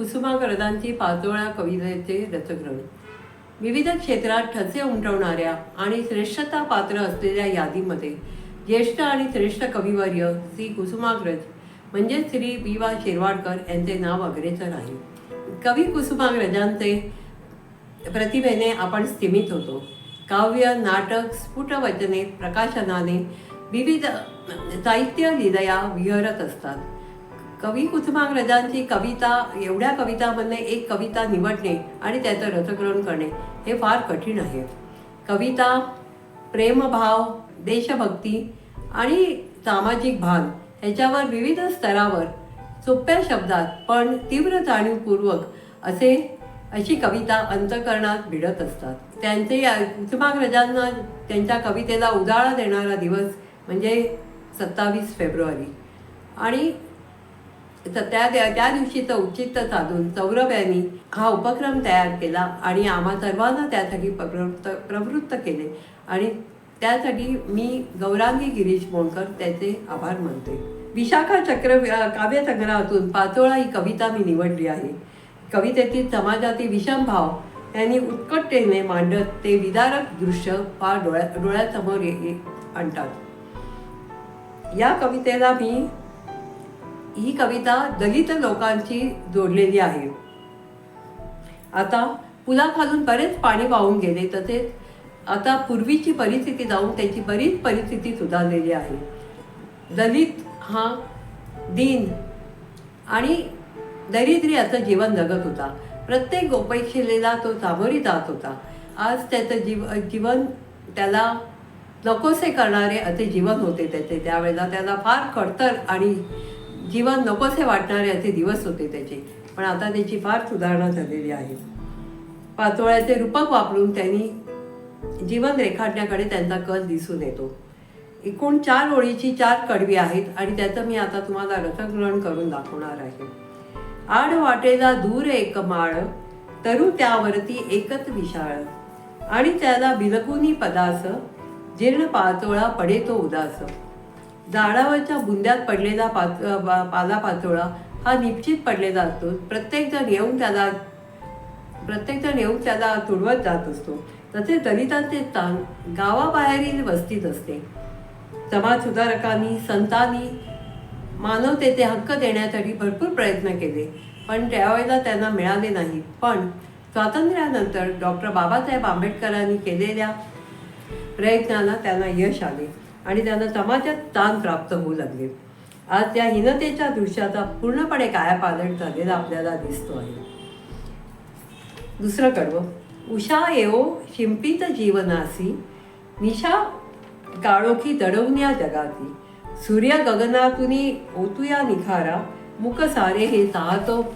कुसुमाग्रजांची पाचोळा कवितेचे रचग्रहण विविध क्षेत्रात ठसे उमटवणाऱ्या आणि श्रेष्ठता पात्र असलेल्या यादीमध्ये ज्येष्ठ आणि श्रेष्ठ कविवर्य श्री कुसुमाग्रज म्हणजे श्री बी वा शिरवाडकर यांचे नाव अग्रेसर आहे. कवी कुसुमाग्रजांचे प्रतिभेने आपण स्थिमित होतो. काव्य नाटक स्फुट वचने प्रकाशनाने विविध साहित्य लिदया विहरत असतात. कवी कुसुमाग्रजांची कविता एवढ्या कवितामधले एक कविता निवडणे आणि त्याचं रसग्रहण करणे हे फार कठीण आहे. कविता प्रेमभाव देशभक्ती आणि सामाजिक भान ह्याच्यावर विविध स्तरावर सोप्या शब्दात पण तीव्र जाणीवपूर्वक असे अशी कविता अंतकरणात भिडत असतात. त्यांचे या कुसुमाग्रजांना त्यांच्या कवितेला उजाळा देणारा दिवस म्हणजे सत्तावीस फेब्रुवारी. आणि तर त्या त्या दिवशीचं औचित्य साधून सौरभ यांनी हा उपक्रम तयार केला आणि आम्हा सर्वांना त्यासाठी प्रवृत्त प्रवृत्त केले. आणि त्यासाठी मी गौरांगी गिरीश मोणकर त्याचे आभार मानते. विशाखा चक्र काव्यसंग्रहातून पाचोळा ही कविता मी निवडली आहे. कवितेतील समाजातील विषम भाव यांनी उत्कटतेने मांडत ते विदारक दृश्य फार डोळ्या डोळ्यासमोर ये- आणतात. या कवितेला मी ही कविता दलित लोकांची जोडलेली आहे. आता पुलाखालून बरेच पाणी वाहून गेले तसेच आता पूर्वीची परिस्थिती जाऊन त्याची बरीच परिस्थिती सुधारलेली आहे. दलित हा दिन आणि दरिद्री असं जीवन जगत होता. प्रत्येक गोपेक्षेला तो सामोरी जात होता. आज त्याचं जीव जीवन त्याला नकोसे करणारे असे जीवन होते त्याचे. त्यावेळेला त्याला फार खडतर आणि जीवन नकोसे वाटणारे असे दिवस होते त्याचे. पण आता त्याची फार सुधारणा झालेली आहे. पाचोळ्याचे रूपक वापरून त्यांनी जीवन रेखाटण्याकडे त्यांचा कल दिसून येतो. एकूण चार ओळीची चार कडवी आहेत आणि त्याचं मी आता तुम्हाला रसग्रहण करून दाखवणार आहे. आड वाटेला दूर एक माळ तरु त्यावरती एकच विशाळ. आणि त्याला बिलकुनी पदास जीर्ण पाचोळा पडे तो उदास. झाडावरच्या बुंद्यात पडलेला पाच पा- पाला हा निश्चित पडलेला असतो. प्रत्येकजण येऊन त्याला प्रत्येकजण येऊन त्याला तुडवत जात असतो. तसे दलितांचे स्थान गावाबाहेरील वस्तीत असते. समाज सुधारकांनी संतांनी मानवतेचे हक्क देण्यासाठी भरपूर प्रयत्न केले पण त्यावेळेला त्यांना मिळाले नाही. पण स्वातंत्र्यानंतर डॉक्टर बाबासाहेब आंबेडकरांनी केलेल्या प्रयत्नाला त्यांना यश आले. आणि त्यांना समाजात ताण प्राप्त होऊ लागले. आज त्या हीनतेच्या दृश्याचा पूर्णपणे कायापालट झालेला आपल्याला दिसतो आहे. दुसरं कडवं उषा येओ शिंपित जीवनासी निशा काळोखी दडवण्या जगाती. सूर्य गगनातुनी ओतुया निखारा मुक सारे हे साहतो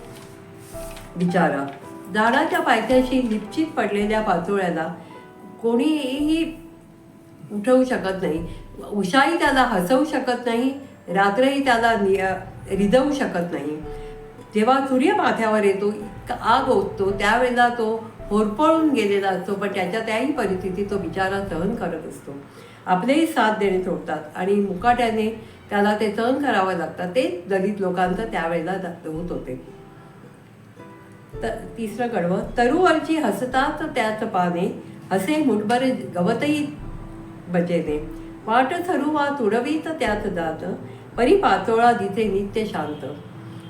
विचारा. झाडाच्या पायथ्याशी निश्चित पडलेल्या पाचोळ्याला कोणीही उठवू शकत नाही. उषाही त्याला हसवू शकत नाही. रात्रही त्याला नि- रिझवू शकत नाही. जेव्हा सूर्य माथ्यावर येतो इतका आग ओततो त्यावेळेला तो होरपळून गेलेला असतो पण त्याच्या त्याही परिस्थितीत तो बिचारा सहन करत असतो. आपलेही साथ देणे सोडतात आणि मुकाट्याने त्याला ते सहन करावं लागतं. ते दलित लोकांचं त्यावेळेला होत होते. तर तिसरं कडवं तरुवरची हसतात त्याच पाने. हसे मुठभर गवतही भजेने वाट थरुवा तुडवीत त्यात जात परी पाचोळा दिसे नित्य शांत.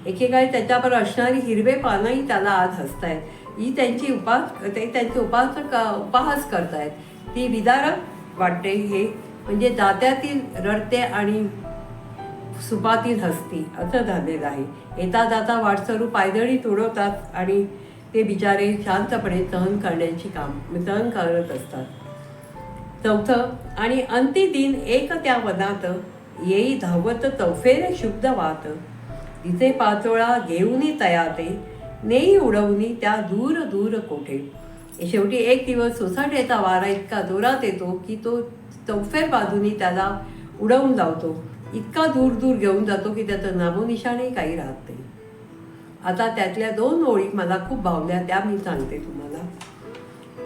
एकेकाळी त्याच्यावर असणारी हिरवे पानंही त्याला आज हसतायत. ही त्यांची उपास ते त्यांचे उपास उपहास करतायत. ती विदारक वाटते हे म्हणजे जात्यातील रडते आणि सुपातील हस्ती असं झालेलं आहे. येता जाता वाटसरू पायदळी तुडवतात आणि ते बिचारे शांतपणे सहन करण्याची काम सहन करत असतात. चौथं आणि अंती दिन एक त्या वनात येई धावत चौफेरे शुद्ध वात. तिचे पाचोळा घेऊनी तयाते नेई उडवणी त्या दूर दूर कोठे. शेवटी एक दिवस सोसाट्याचा वारा इतका जोरात येतो की तो चौफेर बाजूनी त्याला उडवून लावतो. इतका दूर दूर घेऊन जातो की त्याचं नामोनिशाणही काही राहत नाही. आता त्यातल्या दोन ओळी मला खूप भावल्या त्या मी सांगते तुम्हाला.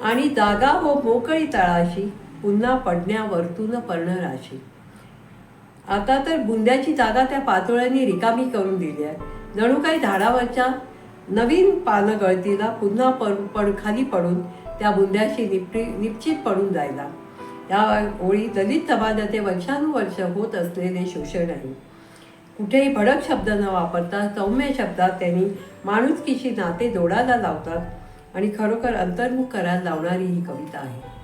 आणि जागा हो मोकळी तळाशी पुन्हा पडण्यावरतून पर्णराशी आता तर बुंद्याची जागा त्या पातोळ्यांनी रिकामी करून दिली आहे. जणू काही झाडावरच्या नवीन पानं गळतीला पुन्हा पड पड खाली पडून त्या बुंद्याशी निपटी निश्चित पडून जायला. या ओळी दलित समाजाचे वर्षानुवर्ष होत असलेले शोषण आहे. कुठेही भडक शब्द न वापरता सौम्य शब्दात त्यांनी माणुसकीशी नाते जोडायला लावतात आणि खरोखर अंतर्मुख करायला लावणारी ही कविता आहे.